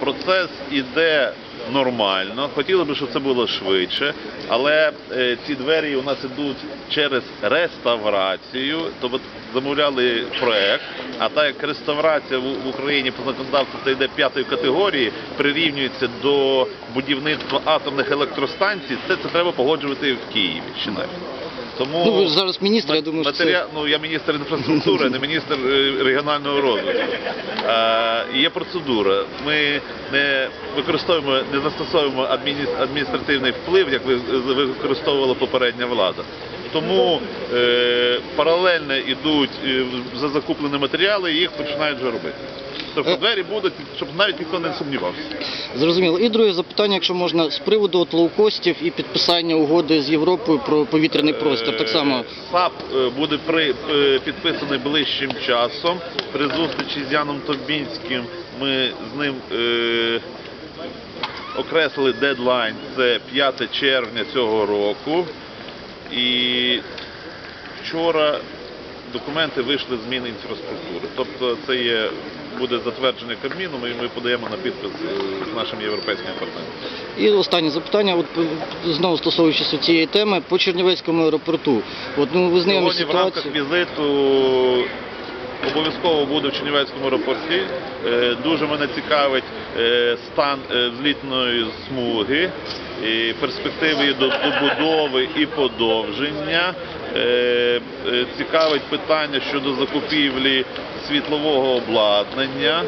Процес іде нормально. Хотіли б, щоб це було швидше, але е, ці двері у нас ідуть через реставрацію. Тобто замовляли проект. А так як реставрація в, Україні по законодавству це йде п'ятої категорії, прирівнюється до будівництва атомних електростанцій, це, це треба погоджувати в Києві. Ще навіть. Тому Ну, ви ж зараз міністр, я думаю, що це- ну я міністр інфраструктури, не міністр е, регіонального розвитку. Е, є процедура. Ми не використовуємо, не застосовуємо адміні- адміністративний вплив, як ви використовувала попередня влада. Тому е, паралельно йдуть е, за закуплені матеріали, і їх починають вже робити. Тобто Е. двері будуть, щоб навіть ніхто не сумнівався. Зрозуміло. І друге запитання, якщо можна, з приводу от лоукостів і підписання угоди з Європою про повітряний простір. Так само Е, САП е, буде при, е, підписаний ближчим часом. При зустрічі з Яном Тобінським ми з ним е, окреслили дедлайн. Це 5 червня цього року. І вчора документи вийшли з Мінінфраструктури. Тобто це є, буде затверджений Кабміном і ми подаємо на підпис е, з нашим європейським партнером. і останнє запитання, от е, знову стосовуючись цієї теми, по Чернівецькому аеропорту. От ну ви Сьогодні ситуацію. В рамках візиту обов'язково буду в Чернівецькому аеропорті. Е, Дуже мене цікавить е, стан е, злітної смуги, перспективи її добудови і подовження. Е, е, Цікавить питання щодо закупівлі світлового обладнання.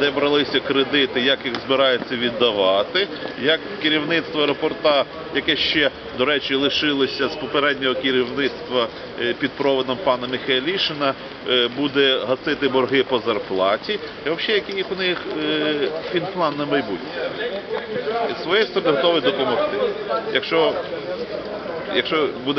Де бралися кредити, як їх збираються віддавати, як керівництво аеропорта, яке ще, до речі, лишилося з попереднього керівництва е, під проводом пана Михайлішина, буде гасити борги по зарплаті, і взагалі, який у них фінплан на майбутнє. І своєї сторони готовий допомогти. Якщо, якщо буде